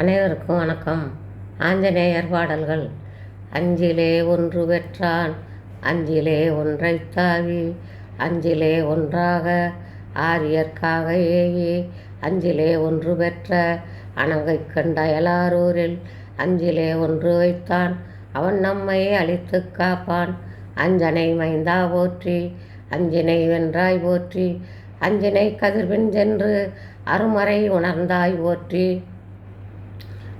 அனைவருக்கும் வணக்கம். ஆஞ்சநேயர் பாடல்கள். அஞ்சிலே ஒன்று பெற்றான் அஞ்சிலே ஒன்றை தாவி அஞ்சிலே ஒன்றாக ஆரியர்க்காக ஏவி அஞ்சிலே ஒன்று பெற்ற அணங்கை கண்ட எலாரூரில் அஞ்சிலே ஒன்று வைத்தான். அவன் நம்மை அழித்து காப்பான். அஞ்சனை மைந்தா போற்றி அஞ்சினை வென்றாய் போற்றி அஞ்சினை கதிர்பின் சென்று அருமறை உணர்ந்தாய் போற்றி.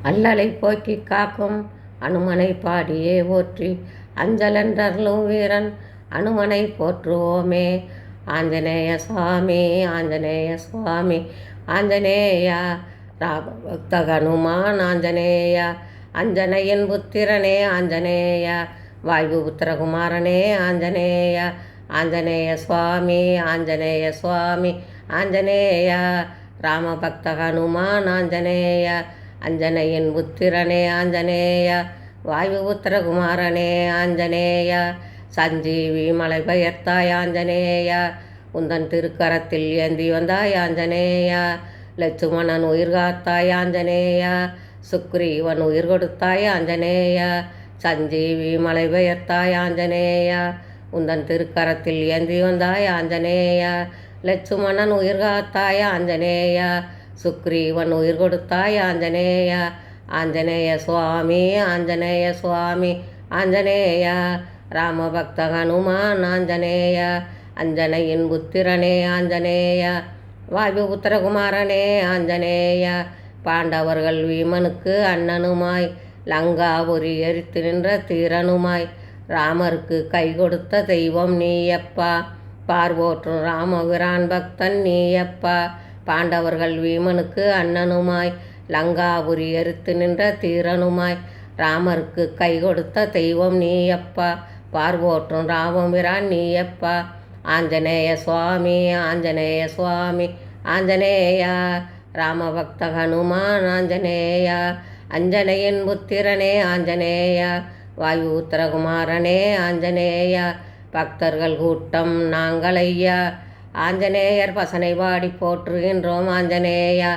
அல்லலை போக்கி காக்கும் அனுமனை பாடியே போற்றி. அஞ்சலென்றருளும் வீரன் அனுமனை போற்றுவோமே. ஆஞ்சநேய சுவாமி ஆஞ்சநேய சுவாமி ஆஞ்சநேயா. ராமபக்த ஹனுமான் ஆஞ்சநேயா. அஞ்சனையின் புத்திரனே ஆஞ்சநேயா. வாயு புத்திரகுமாரனே ஆஞ்சநேயா. ஆஞ்சநேய சுவாமி ஆஞ்சநேய சுவாமி ஆஞ்சநேயா. ராமபக்த ஹனுமான் ஆஞ்சநேயா. அஞ்சனையின் புத்திரனே ஆஞ்சநேயா. வாயு புத்திரகுமாரனே ஆஞ்சநேயா. சஞ்சீவி மலை பெயர்த்தாய் ஆஞ்சநேயா. உந்தன் திருக்கரத்தில் ஏந்தி வந்தாய் ஆஞ்சநேயா. லட்சுமணன் உயிர் காத்தாய் ஆஞ்சநேயா. சுக்ரீவன் உயிர் கொடுத்தாய் ஆஞ்சநேயா. சஞ்சீவி மலை பெயர்த்தாய் ஆஞ்சநேயா. உந்தன் திருக்கரத்தில் ஏந்தி வந்தாய் ஆஞ்சநேயா. லட்சுமணன் உயிர் காத்தாய் ஆஞ்சநேயா. சுக்ரீவன் உயிர் கொடுத்தாய் ஆஞ்சநேய. ஆஞ்சநேய சுவாமி ஆஞ்சநேய சுவாமி ஆஞ்சநேய. ராமபக்த ஹனுமான் ஆஞ்சநேய. அஞ்சனையின் புத்திரனே ஆஞ்சநேய. வாயு புத்திரகுமாரனே ஆஞ்சநேய. பாண்டவர்கள் வீமனுக்கு அண்ணனுமாய் லங்காபுரி எரித்து நின்ற தீரனுமாய் ராமருக்கு கை கொடுத்த தெய்வம் நீயப்பா. பார்வோற்றும் ராமபிரான் பக்தன் நீயப்பா. பாண்டவர்கள் வீமனுக்கு அண்ணனுமாய் லங்காபுரி எரித்து நின்ற தீரனுமாய் ராமருக்கு கை கொடுத்த தெய்வம் நீயப்பா பார்வோற்றும் ராமபிரான் நீயப்பா ஆஞ்சநேய சுவாமி ஆஞ்சநேய சுவாமி ஆஞ்சநேயா ராமபக்த ஹனுமான் ஆஞ்சநேயா அஞ்சனையின் புத்திரனே ஆஞ்சநேயா வாயு உத்தரகுமாரனே ஆஞ்சநேயா பக்தர்கள் கூட்டம் நாங்கள் ஐயா ஆஞ்சநேயர் பசனை பாடி போற்றுகின்றோம். ஆஞ்சநேயா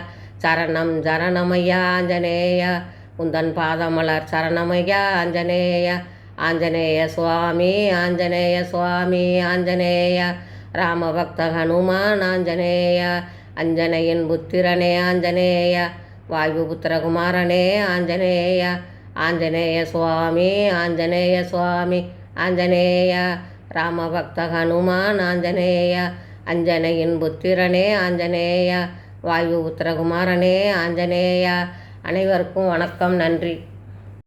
சரணம் சரணமையா ஆஞ்சநேயா உந்தன் பாதமலர் சரணமையா ஆஞ்சநேயா ஆஞ்சநேய சுவாமி ஆஞ்சநேய சுவாமி ஆஞ்சநேயா ராமபக்த ஹனுமான் ஆஞ்சநேயா அஞ்சனையின் புத்திரனே ஆஞ்சநேயா வாயு புத்திரகுமாரனே ஆஞ்சநேயா ஆஞ்சநேய சுவாமி ஆஞ்சநேய சுவாமி ஆஞ்சநேயா ராமபக்த ஹனுமான் ஆஞ்சநேயா அஞ்சனையின் புத்திரனே ஆஞ்சநேயா வாயு புத்திரகுமாரனே ஆஞ்சநேயா. அனைவருக்கும் வணக்கம் நன்றி.